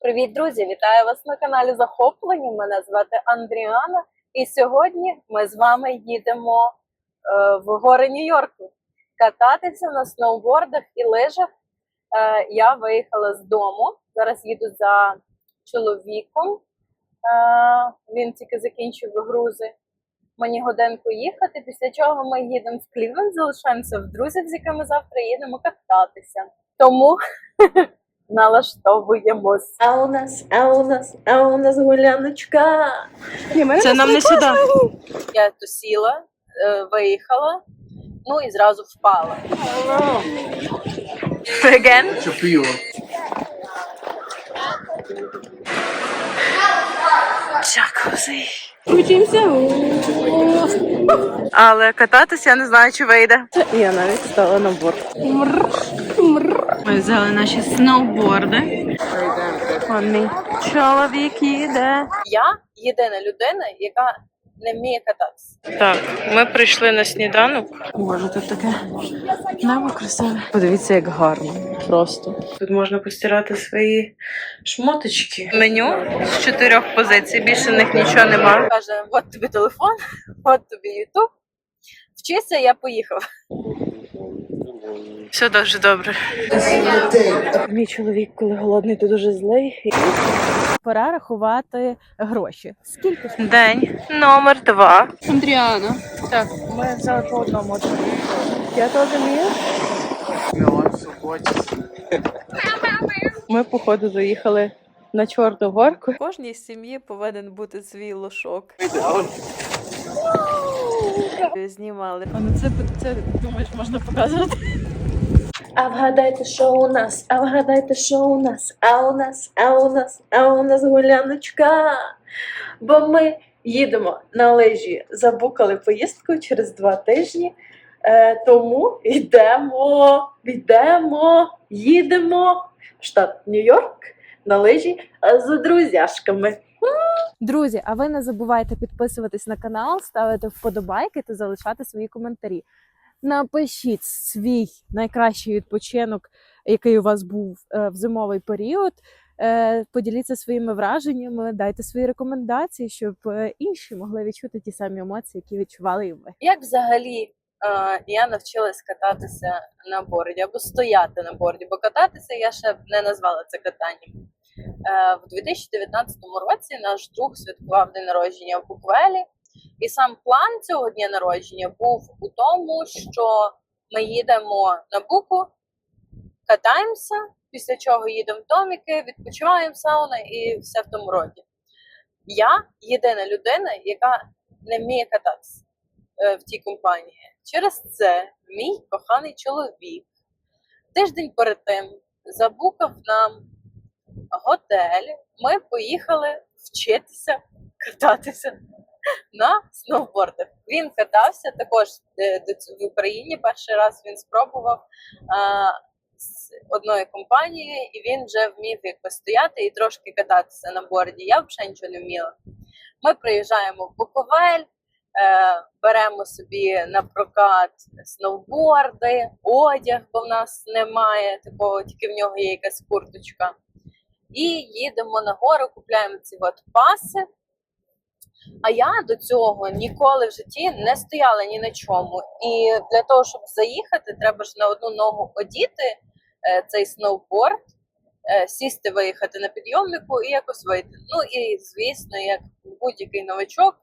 Привіт, друзі! Вітаю вас на каналі Захоплення. Мене звати Андріана, і сьогодні ми з вами їдемо е, в гори Нью-Йорку кататися на сноубордах і лижах. Е, я виїхала з дому. Зараз їду за чоловіком. Е, він тільки закінчив грузи. Мені годинку їхати, після чого ми їдемо в Клівленд, залишаємося в друзів, з якими завтра їдемо кататися. Тому налаштовуємось. А у нас, а у нас, а у нас гуляночка. Це нам не сюди. Я то сіла, е, виїхала, ну і зразу впала. Again. Чопіло. Джакузі. Але кататися я не знаю, чи вийде. Я навіть стала на борт. Ми взяли наші сноуборди. Мій чоловік їде. Я єдина людина, яка не вміє кататися. Так, ми прийшли на сніданок. Боже, тут таке небо красиве. Подивіться, як гарно. Просто. Тут можна постирати свої шмоточки. Меню з чотирьох позицій. Більше в них нічого немає. Каже: от тобі телефон, от тобі Ютуб. Вчися, я поїхав. Все дуже добре. Мій чоловік, коли голодний, то дуже злий. Пора рахувати гроші. Скільки? День номер два. Андріана. Так, ми взяли по одному. Я теж суботі. Ми, походу, заїхали на Чорну горку. В кожній сім'ї повинен бути свій лошок. Знімали. А ну це, це думаєш, можна показувати? А вгадайте, що у нас, а вгадайте, що у нас, а у нас, а у нас, а у нас гуляночка. Бо ми їдемо на лижі, забукали поїздку через два тижні. Е, тому йдемо, йдемо, їдемо в штат Нью-Йорк на лижі е, з друзяшками. Друзі, а ви не забувайте підписуватись на канал, ставити вподобайки та залишати свої коментарі. Напишіть свій найкращий відпочинок, який у вас був е, в зимовий період. Е, Поділіться своїми враженнями, дайте свої рекомендації, щоб е, інші могли відчути ті самі емоції, які відчували і ви. Як взагалі я навчилась кататися на борді або стояти на борді, бо кататися я ще не назвала це катанням. Е, в 2019 році наш друг святкував день народження в Буквелі, і сам план цього дня народження був у тому, що ми їдемо на буку, катаємося, після чого їдемо в доміки, відпочиваємо сауна і все в тому роді. Я єдина людина, яка не вміє кататися е, в тій компанії. Через це мій коханий чоловік тиждень перед тим забукав нам готель. Ми поїхали вчитися кататися на сноубордах. Він катався також е, в Україні. Перший раз він спробував а, з одної компанії, і він вже вмів якось стояти і трошки кататися на борді. Я взагалі нічого не вміла. Ми приїжджаємо в Буковель, е, беремо собі на прокат сноуборди, одяг, бо в нас немає такого, тільки в нього є якась курточка. І їдемо на гору, купляємо ці от паси. А я до цього ніколи в житті не стояла ні на чому. І для того, щоб заїхати, треба ж на одну ногу одіти е, цей сноуборд, е, сісти, виїхати на підйомнику і якось вийти. Ну і звісно, як будь-який новачок,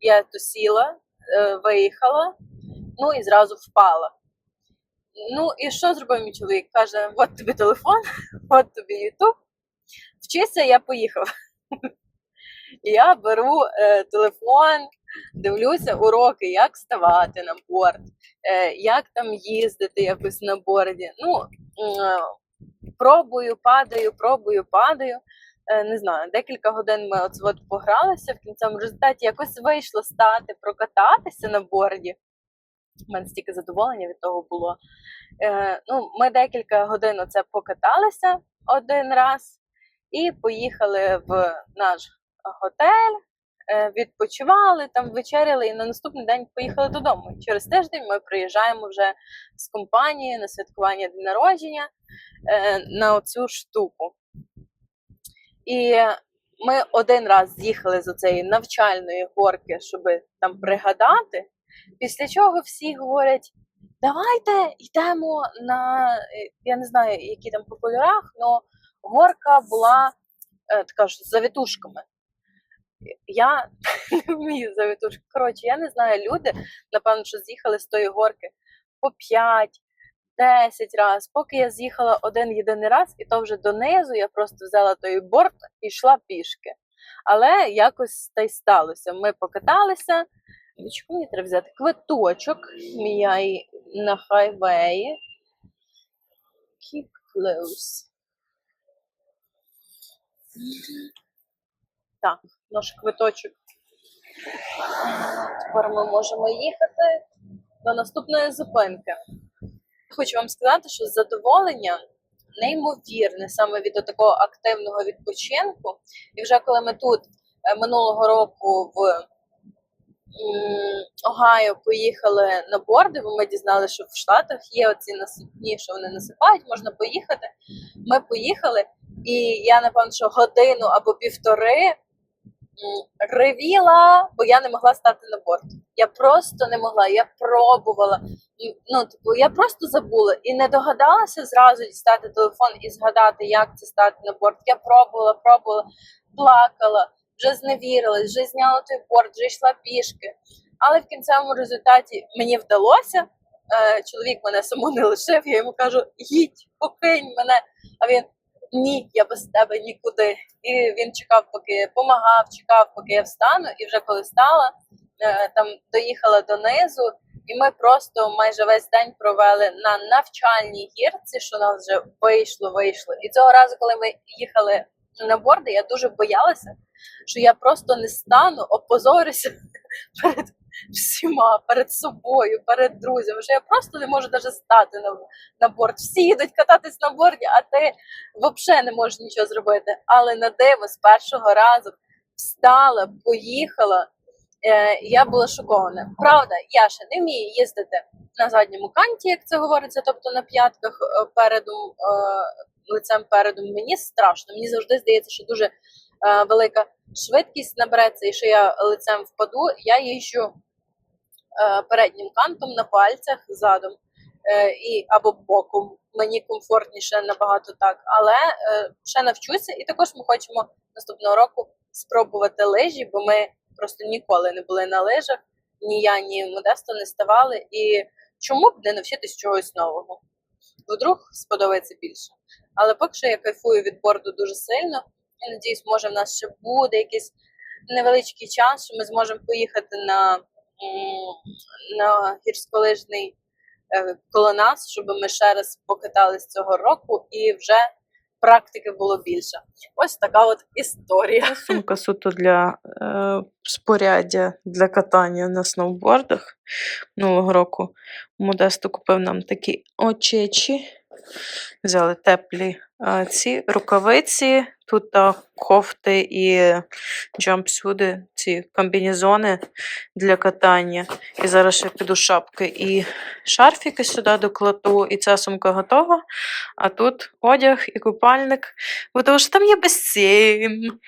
я то сіла, е, виїхала, ну і зразу впала. Ну і що зробив мій чоловік? Каже: от тобі телефон, от тобі Ютуб. Вчися, я поїхав. Я беру е, телефон, дивлюся уроки, як вставати на борт, е, як там їздити якось на борді. Ну, е, пробую, падаю, пробую, падаю. Е, не знаю, декілька годин ми от, от погралися, в кінцевому результаті якось вийшло стати, прокататися на борді. У мене стільки задоволення від того було. Е, ну, ми декілька годин оце покаталися один раз і поїхали в наш готель, е, відпочивали, там вечеряли, і на наступний день поїхали додому. Через тиждень ми приїжджаємо вже з компанією на святкування день народження е, на оцю штуку. І ми один раз з'їхали з цієї навчальної горки, щоб там пригадати. Після чого всі говорять: давайте йдемо на я не знаю, які там по кольорах, але горка була е, така ж завітушками. Я не вмію завітушки. Коротше, я не знаю, люди, напевно, що з'їхали з тої горки по 5, 10 разів, поки я з'їхала один єдиний раз, і то вже донизу я просто взяла той борт і йшла пішки. Але якось та й сталося. Ми покаталися. Дочку мені треба взяти квиточок. Мій на хайвеї. Keep close. Так, наш квиточок. Тепер ми можемо їхати до наступної зупинки. Хочу вам сказати, що задоволення неймовірне саме від такого активного відпочинку. І вже коли ми тут е, минулого року в Огайо поїхали на борди, бо ми дізналися, що в Штатах є оці насипні, що вони насипають, можна поїхати. Ми поїхали, і я напевно, що годину або півтори ревіла, бо я не могла стати на борт. Я просто не могла. Я пробувала. Ну, типу, я просто забула і не догадалася зразу дістати телефон і згадати, як це стати на борт. Я пробувала, пробувала, плакала, вже зневірилась, вже зняла той борт, вже йшла пішки. Але в кінцевому результаті мені вдалося. Е, чоловік мене саму не лишив. Я йому кажу: їдь, покинь мене. А він ні, я без тебе нікуди. І він чекав, поки помагав, чекав, поки я встану, і вже коли стала, е, там доїхала донизу, і ми просто майже весь день провели на навчальній гірці, що нас вже вийшло, вийшло. І цього разу, коли ми їхали на борди, я дуже боялася, що я просто не стану, опозорюся перед всіма, перед собою, перед друзями, що я просто не можу навіть стати на, на борт. Всі їдуть кататись на борді, а ти взагалі не можеш нічого зробити. Але на диво з першого разу встала, поїхала. Е, я була шокована. Правда, я ще не вмію їздити на задньому канті, як це говориться, тобто на п'ятках е, передом, е, лицем передом. Мені страшно. Мені завжди здається, що дуже е, велика швидкість набереться, і що я лицем впаду. Я їжджу переднім кантом на пальцях задом е, і або боком. Мені комфортніше набагато так, але е, ще навчуся, і також ми хочемо наступного року спробувати лижі, бо ми просто ніколи не були на лижах, ні я, ні Модесто не ставали. І чому б не навчитись чогось нового? Вдруг сподобається більше. Але поки що я кайфую від борду дуже сильно. Я надіюсь, може, в нас ще буде якийсь невеличкий час, що ми зможемо поїхати на, на гірськолижний е, коло нас, щоб ми ще раз покатались цього року і вже практики було більше. Ось така от історія. Сумка суто для е, споряддя для катання на сноубордах. Минулого року Модесто купив нам такі очечі. Взяли теплі ці рукавиці, тут кофти і джампсюди, ці комбінезони для катання. І зараз ще піду шапки і шарфіки сюди докладу, і ця сумка готова. А тут одяг і купальник, бо тому що там є басейн.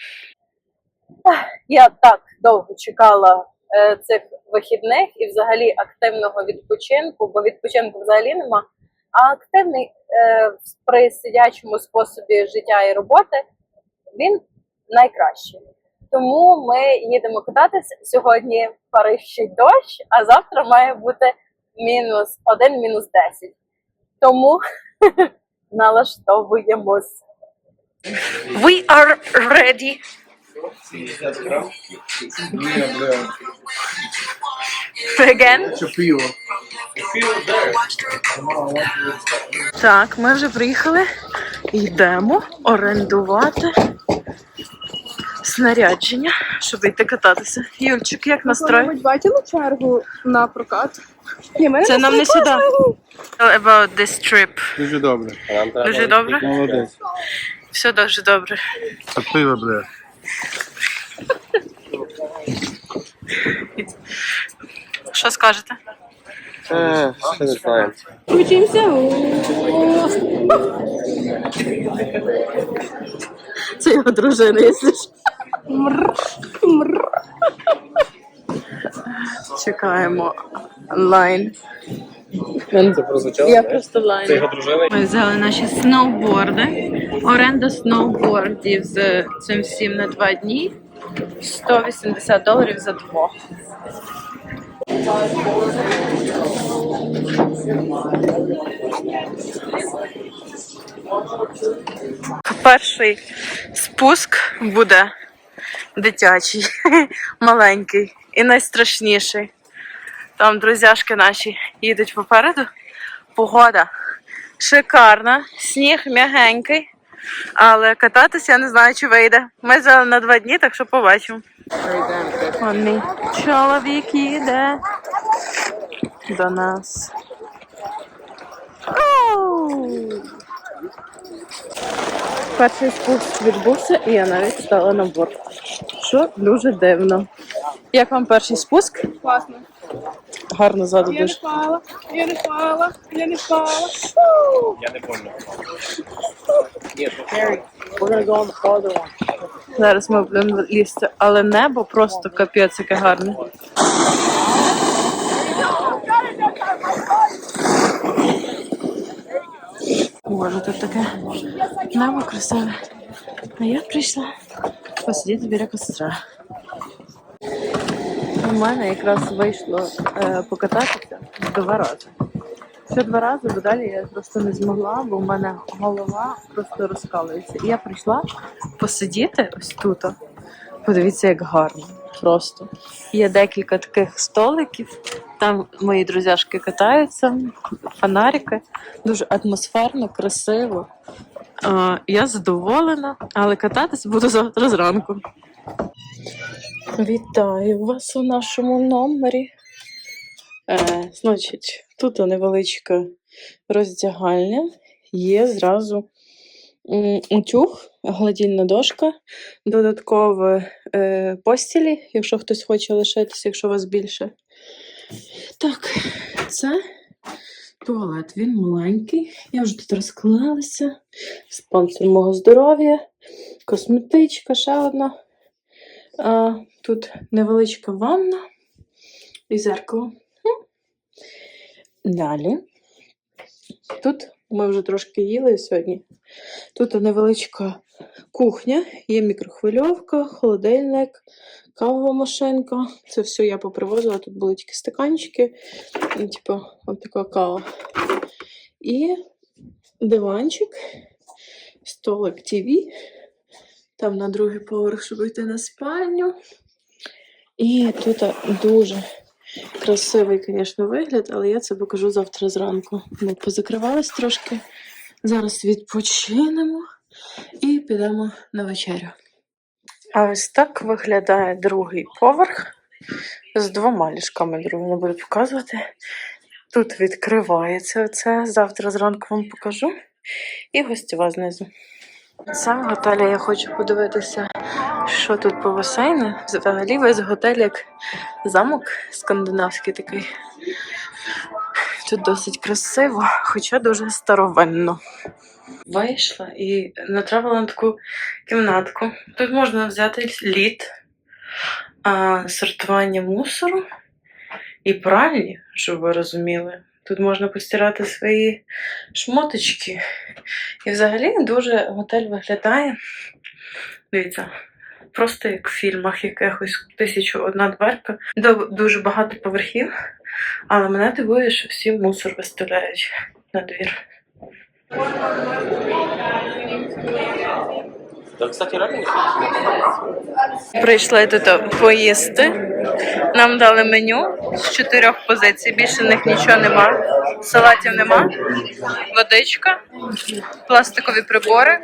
Я так довго чекала е, цих вихідних і взагалі активного відпочинку, бо відпочинку взагалі нема. А активний е, при сидячому способі життя і роботи він найкращий. Тому ми їдемо кататися. Сьогодні парищий дощ, а завтра має бути мінус один, мінус 10. Тому налаштовуємось. We are ready. Again. Так, ми вже приїхали. Йдемо орендувати снарядження, щоб йти кататися. Юльчик, як настрой? Бачили чергу на прокат? Ні, мене Це нам не сюди. About this trip. Дуже добре. Дуже добре. Молодець. Все дуже добре. Це пиво, бля. Що скажете? Е, ще не знаю. Включимося. Це його дружина, якщо що. Чекаємо онлайн. Це прозвучало? Я просто лайн. Це його дружина? Ми взяли наші сноуборди. Оренда сноубордів з цим всім на два дні. 180 доларів за двох. Перший спуск буде дитячий, маленький і найстрашніший. Там друзяшки наші їдуть попереду. Погода шикарна, сніг м'ягенький, але кататися я не знаю, чи вийде. Ми взяли на два дні, так що побачимо. Вон мій чоловік їде до нас. Перший спуск відбувся, і я навіть стала на борт. Що дуже дивно. Як вам перший спуск? Класно. Гарно ззаду Я не дуже. впала, я не впала, я не впала. Я не помню. Зараз ми будемо лізти, але небо просто капець, яке гарне. Боже, тут таке небо красиве. А я прийшла посидіти біля костра. Мене якраз вийшло е, покататися два рази. Ще два рази, бо далі я просто не змогла, бо в мене голова просто розкалується. І я прийшла посидіти ось тут. Подивіться, як гарно. Просто. Є декілька таких столиків. Там мої друзяшки катаються, фонарики. Дуже атмосферно, красиво. Е, я задоволена, але кататись буду завтра зранку. Вітаю вас у нашому номері. Е, значить, тут невеличка роздягальня, є зразу утюг, гладільна дошка, додаткове е, постілі, якщо хтось хоче лишитися, якщо вас більше. Так, це туалет, він маленький. Я вже тут розклалася. Спонсор мого здоров'я, косметичка, ще одна. А, тут невеличка ванна і зеркало. Далі. Тут ми вже трошки їли сьогодні. Тут невеличка кухня, є мікрохвильовка, холодильник, кавова машинка. Це все я попривозила. Тут були тільки стаканчики, ну, типу, от така кава. І диванчик, столик ТВ. Там на другий поверх, щоб йти на спальню. І тут дуже красивий, звісно, вигляд, але я це покажу завтра зранку. Ми позакривались трошки. Зараз відпочинемо і підемо на вечерю. А ось так виглядає другий поверх з двома ліжками. Другу не буду показувати. Тут відкривається оце. Завтра зранку вам покажу. І гостєва знизу. Саме в готелі я хочу подивитися, що тут по басейну. Взагалі весь готель як замок скандинавський такий. Тут досить красиво, хоча дуже старовинно. Вийшла і натрапила на таку кімнатку. Тут можна взяти лід, сортування мусору і пральні, щоб ви розуміли. Тут можна постирати свої шмоточки. І взагалі дуже готель виглядає. Дивіться, просто як в фільмах якихось тисячу одна дверка. Дуже багато поверхів, але мене дивує, що всі мусор виставляють на двір. Да, кстати, реально Прийшли тут поїсти. Нам дали меню з чотирьох позицій. Більше них нічого нема. Салатів нема, водичка, пластикові прибори.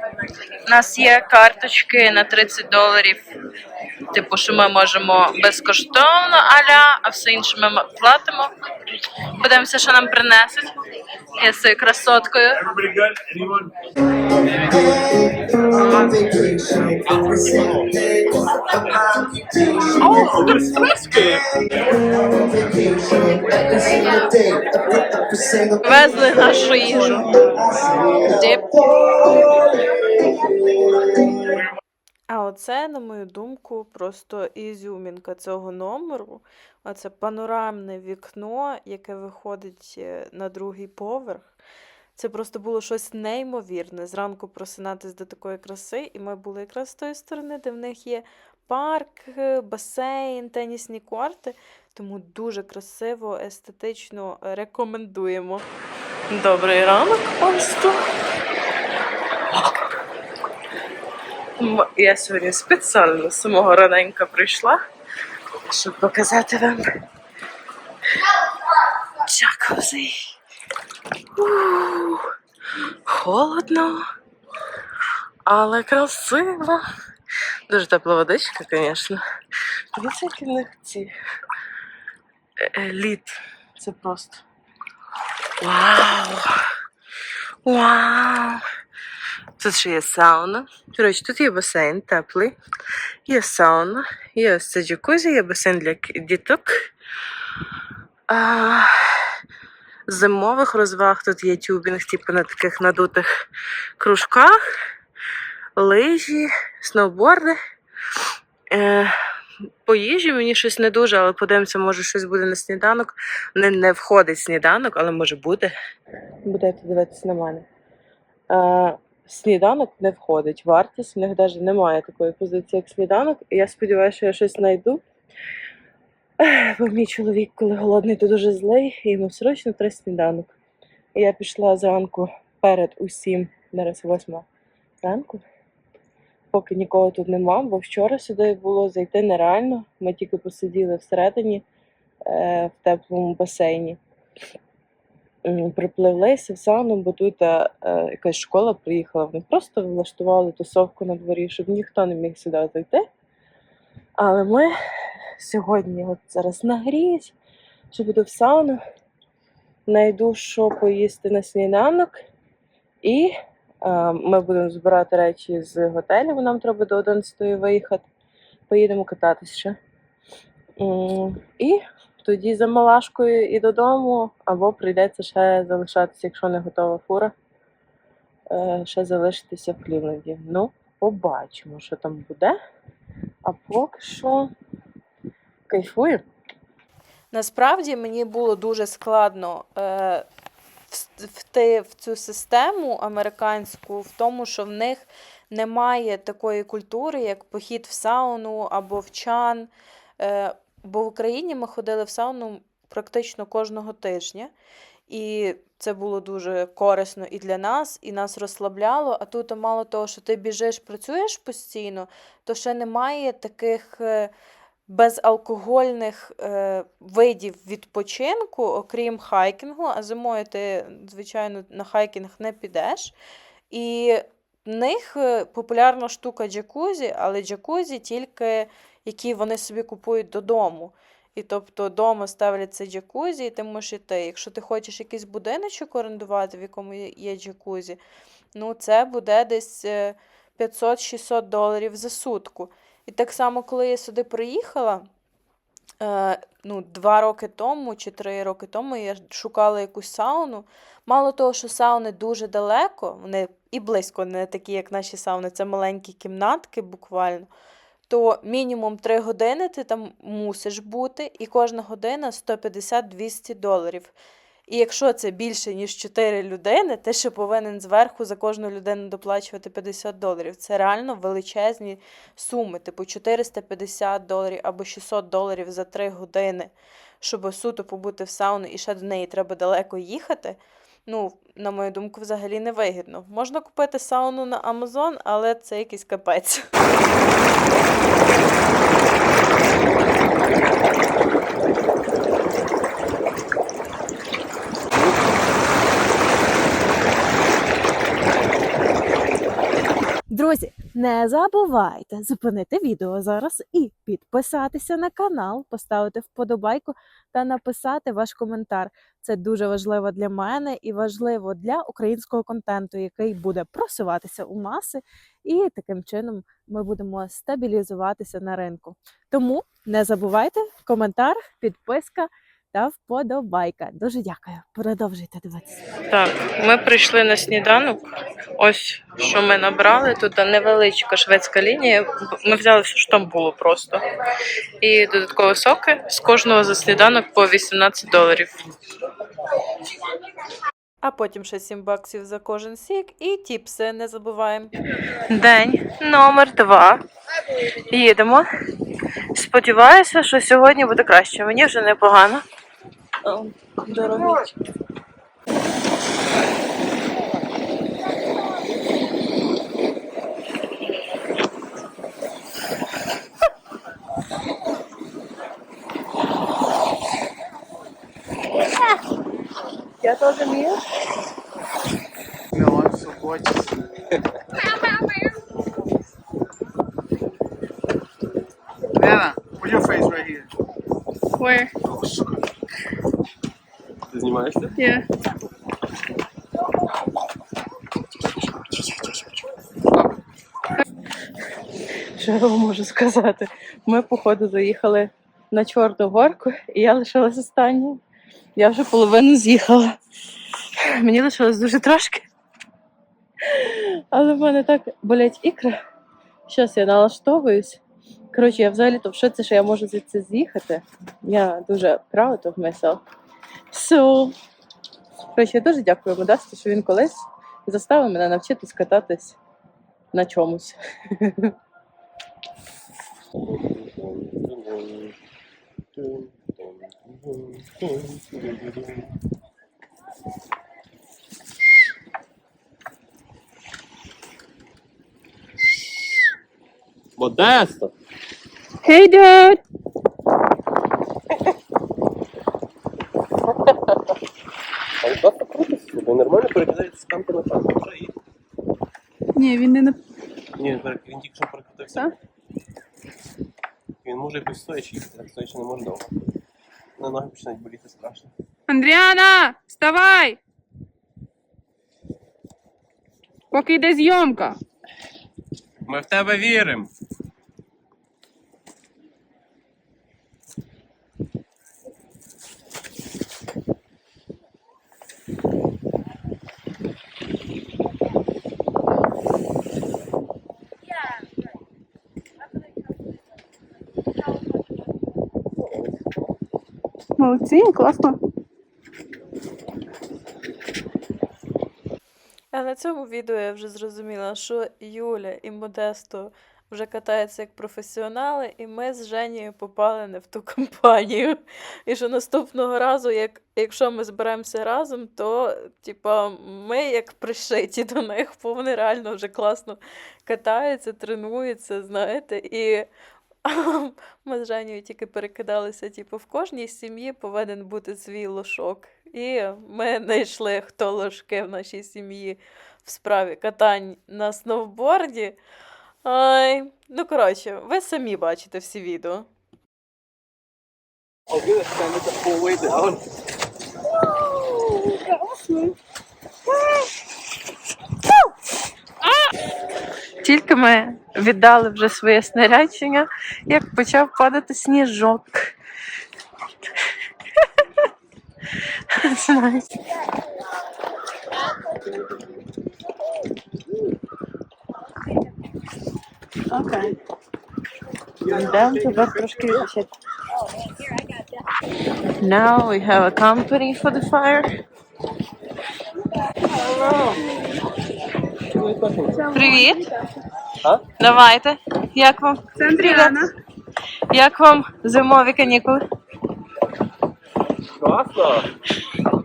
У нас є карточки на 30 доларів. Типу, що ми можемо безкоштовно аля, а все інше ми платимо. Подивимося, що нам принесуть. Я з красоткою. Везли нашу їжу. Дип. оце, на мою думку, просто ізюмінка цього номеру. Оце панорамне вікно, яке виходить е, на другий поверх. Це просто було щось неймовірне. Зранку просинатись до такої краси, і ми були якраз з тої сторони, де в них є парк, е, басейн, тенісні корти. Тому дуже красиво, естетично рекомендуємо. Добрий ранок, панство. Я сьогодні спеціально з самого раненька прийшла, щоб показати вам джакузі. Холодно, але красиво. Дуже тепла водичка, звісно. Дивіться, які в них ці е, е, лід. Це просто. Вау! Вау! Тут ще є сауна. До тут є басейн теплий, є сауна, є ось це джакузі, є басейн для діток. А, зимових розваг тут є тюбінг, типу на таких надутих кружках, лижі, сноуборди. Е, по їжі мені щось не дуже, але подивимося, може щось буде на сніданок. Не, не входить сніданок, але може буде. Будете дивитися на мене. Е, сніданок не входить. Вартість в них навіть немає такої позиції, як сніданок. І я сподіваюся, що я щось знайду. Бо мій чоловік, коли голодний, то дуже злий, і йому срочно треба сніданок. І я пішла зранку перед усім, зараз восьма ранку, поки нікого тут нема, бо вчора сюди було зайти нереально. Ми тільки посиділи всередині е, в теплому басейні. М, Припливлися в сауну, бо тут е, е, якась школа приїхала. Вони просто влаштували тусовку на дворі, щоб ніхто не міг сюди зайти. Але ми сьогодні от зараз нагріюсь, що буду в сауну, знайду, що поїсти на сніданок, і е, ми будемо збирати речі з готелю, бо нам треба до 11 виїхати. Поїдемо кататися. І тоді за малашкою і додому, або прийдеться ще залишатися, якщо не готова фура, е, ще залишитися в Клівленді. Ну, побачимо, що там буде. А поки що кайфую. Насправді мені було дуже складно е, вти в цю систему американську, в тому, що в них немає такої культури, як похід в сауну або в чан. Е, бо в Україні ми ходили в сауну практично кожного тижня. І це було дуже корисно і для нас, і нас розслабляло. А тут мало того, що ти біжиш, працюєш постійно, то ще немає таких е, безалкогольних е, видів відпочинку, окрім хайкінгу. А зимою ти, звичайно, на хайкінг не підеш. І в них е, популярна штука джакузі, але джакузі тільки які вони собі купують додому. І тобто вдома ставлять це джакузі, і ти можеш іти. Якщо ти хочеш якийсь будиночок орендувати, в якому є- джакузі, ну це буде десь е, 500-600 доларів за сутку. І так само, коли я сюди приїхала, е, ну, два роки тому чи три роки тому я шукала якусь сауну. Мало того, що сауни дуже далеко, вони і близько не такі, як наші сауни, це маленькі кімнатки буквально то мінімум 3 години ти там мусиш бути, і кожна година 150-200 доларів. І якщо це більше, ніж 4 людини, ти ще повинен зверху за кожну людину доплачувати 50 доларів. Це реально величезні суми, типу 450 доларів або 600 доларів за 3 години, щоб суто побути в сауні, і ще до неї треба далеко їхати. Ну, на мою думку, взагалі не вигідно. Можна купити сауну на Amazon, але це якийсь капець. Друзі, не забувайте зупинити відео зараз і підписатися на канал, поставити вподобайку та написати ваш коментар. Це дуже важливо для мене і важливо для українського контенту, який буде просуватися у маси, і таким чином ми будемо стабілізуватися на ринку. Тому не забувайте коментар, підписка та вподобайка. Дуже дякую. Продовжуйте дивитися. Так, ми прийшли на сніданок. Ось що ми набрали. Тут невеличка шведська лінія. Ми взяли все, що там було просто. І додаткові соки з кожного за сніданок по 18 доларів. А потім ще 7 баксів за кожен сік і тіпси не забуваємо. День номер два. Їдемо. Сподіваюся, що сьогодні буде краще. Мені вже непогано. О, Дорогий. Я теж вмію. No, I'm so gorgeous. Nana, put your face right here. Where? Ти знімаєшся? Yeah. Що я вам можу сказати? Ми, походу, заїхали на Чорну горку, і я лишилась останньою. Я вже половину з'їхала. Мені лишилось дуже трошки. Але в мене так болять ікри. Зараз я налаштовуюсь. Коротше, я взагалі-то в шоці, що я можу звідси з'їхати. Я дуже proud of myself. So, коротше, я дуже дякую Модесту, що він колись заставив мене навчитись кататись на чомусь. Модесто! Hey, dude! Але просто круто собі, нормально перекидається з камки на камку. Вже і- Ні, він не на Ні, він тільки що перекотився. Він може якось стоячи їхати, так стоячи не може довго. На ноги починають боліти страшно. Андріана, вставай! Поки йде зйомка. Ми в тебе віримо. Молодці, класно. А на цьому відео я вже зрозуміла, що Юля і Модесто вже катаються як професіонали, і ми з Женєю попали не в ту компанію. І що наступного разу, як, якщо ми зберемося разом, то типа, ми як пришиті до них, бо вони реально вже класно катаються, тренуються, знаєте. І ми з Женєю тільки перекидалися, типу, в кожній сім'ї повинен бути свій лошок. І ми знайшли, хто ложки в нашій сім'ї в справі катань на сноуборді. Ай, ну коротше, ви самі бачите всі відео. Тільки ми віддали вже своє снарядження, як почав падати сніжок. Окей. Трошки відпочити. Now we have a company for the fire. Привіт. А? Давайте. Як вам? Це Андріана. Як вам зимові канікули? Класно!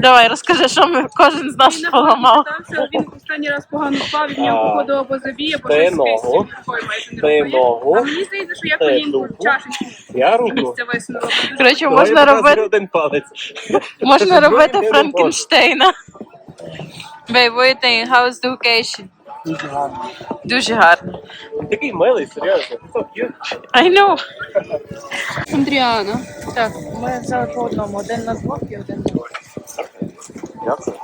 Давай, розкажи, що ми кожен з нас поламав. Він останній раз погано впав, від нього походу або забіє, або щось ногу, майже не ти ногу, А мені здається, що я колінку чашечку Я руку. Коротше, можна робити, один палець. можна робити. Франкенштейна. Babe, what do you think? How was the vacation? Дуже гарно. Він такий милий, серйозно. So cute. I know. Андріана. Так, ми взяли по одному. Один на двох і один на двох. Дякую.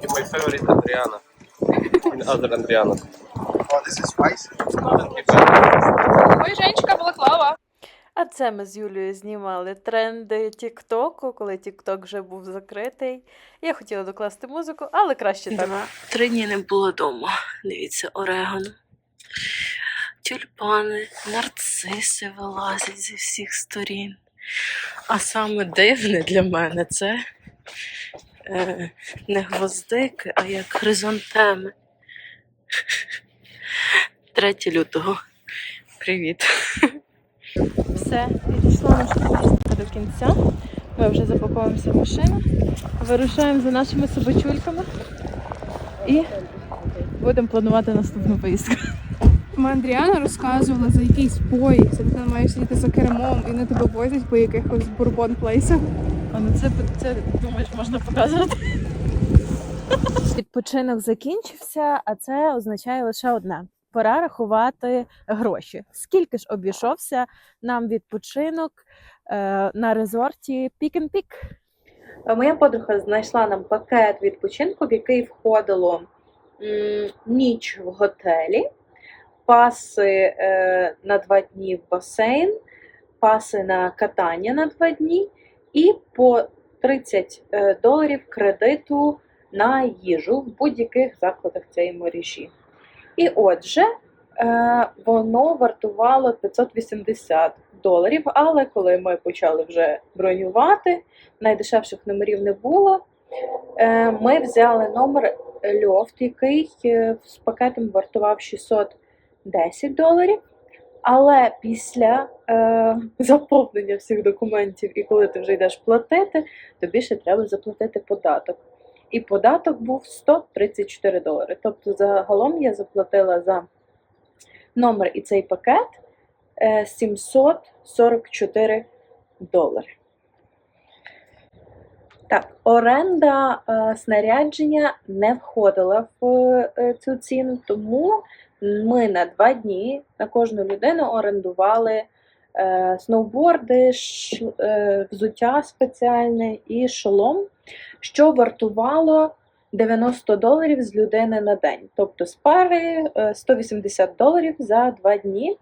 You're my favorite Adriana. In other Adriana. Oh, this is spicy. Ой, Женечка Балаклава. А це ми з Юлією знімали тренди Тіктоку, коли Тікток вже був закритий. Я хотіла докласти музику, але краще так. Три дні не було вдома. Дивіться, орегано. Тюльпани, нарциси вилазять зі всіх сторін. А саме дивне для мене це е, не гвоздики, а як хризантеми. 3 лютого. Привіт. Все, підійшла наша поїздка до кінця. Ми вже запаковуємося в машину, вирушаємо за нашими собачульками і будемо планувати наступну поїздку. Ми Андріана розказувала за якийсь поїзд, де ти маєш сидіти за кермом і на тебе возять по якихось бурбон плейсах. А ну це, це думаєш, можна показувати? Відпочинок закінчився, а це означає лише одне: пора рахувати гроші. Скільки ж обійшовся нам відпочинок е, на резорті Пік Пік? Е, Моя подруга знайшла нам пакет відпочинку, в який входило ніч в готелі, паси е, на два дні в басейн, паси на катання на два дні і по 30 е, доларів кредиту на їжу в будь-яких закладах цієї мережі. І отже, е, воно вартувало 580 доларів, але коли ми почали вже бронювати, найдешевших номерів не було. Е, Ми взяли номер льофт, який е, з пакетом вартував 610 доларів. Але після е, заповнення всіх документів, і коли ти вже йдеш платити, тобі ще треба заплатити податок. І податок був 134 долари. Тобто загалом я заплатила за номер і цей пакет е, 744 долари. Так, оренда е, снарядження не входила в е, цю ціну, тому ми на два дні на кожну людину орендували е, сноуборди, ш, е, взуття спеціальне і шолом, що вартувало 90 доларів з людини на день. Тобто з пари е, 180 доларів за два дні.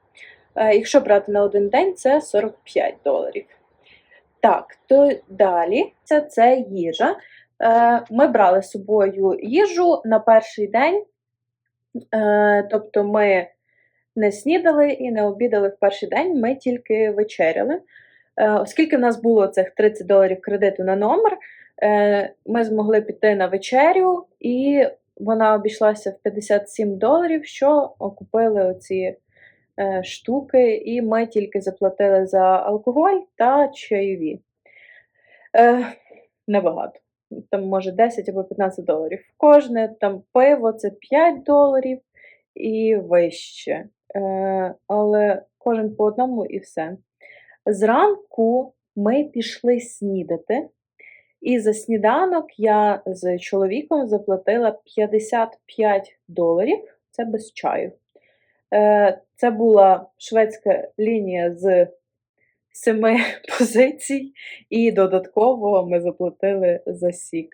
Е, Якщо брати на один день, це 45 доларів. Так, то далі це, це їжа. Е, Ми брали з собою їжу на перший день. Е, Тобто ми не снідали і не обідали в перший день, ми тільки вечеряли. Е, Оскільки в нас було цих 30 доларів кредиту на номер, е, ми змогли піти на вечерю, і вона обійшлася в 57 доларів, що окупили оці е, штуки, і ми тільки заплатили за алкоголь та чайові. Небагато. Там може 10 або 15 доларів. Кожне там пиво це 5 доларів і вище. Е, але кожен по одному і все. Зранку ми пішли снідати, і за сніданок я з чоловіком заплатила 55 доларів. Це без чаю. Е, Це була шведська лінія з семи позицій, і додатково ми заплатили за сік.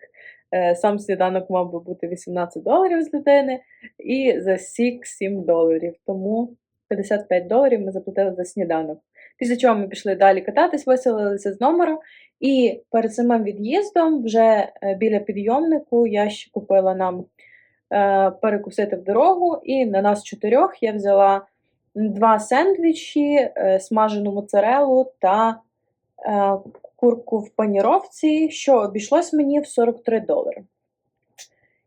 Е, Сам сніданок мав би бути 18 доларів з людини, і за сік 7 доларів. Тому 55 доларів ми заплатили за сніданок. Після чого ми пішли далі кататись, виселилися з номеру. І перед самим від'їздом, вже е, біля підйомнику, я ще купила нам е, перекусити в дорогу, і на нас чотирьох я взяла два сендвічі, смажену моцарелу та курку в паніровці, що обійшлось мені в 43 долари.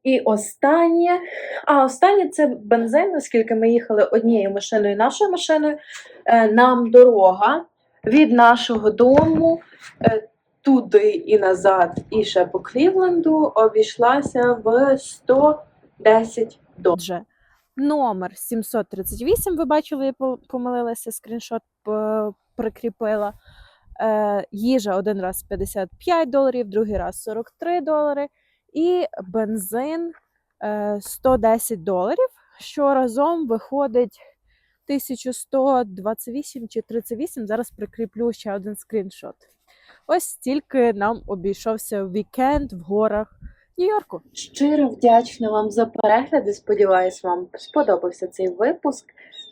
І останнє, а останнє це бензин, оскільки ми їхали однією машиною нашою машиною. Е, Нам дорога від нашого дому е, туди і назад, і ще по Клівленду обійшлася в 110 доларів. Номер 738, ви бачили, я помилилася, скріншот прикріпила. Е, їжа один раз 55 доларів, другий раз 43 долари. І бензин е, 110 доларів, що разом виходить 1128 чи 38. Зараз прикріплю ще один скріншот. Ось стільки нам обійшовся вікенд в горах Нью-Йорку. Щиро вдячна вам за перегляди. Сподіваюсь, вам сподобався цей випуск.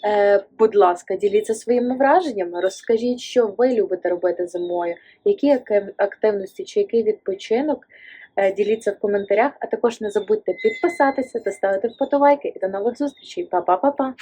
Е, будь ласка, діліться своїми враженнями. Розкажіть, що ви любите робити зимою, які активності чи який відпочинок. Е, Діліться в коментарях, а також не забудьте підписатися та ставити вподобайки. І до нових зустрічей. Па-па-па-па!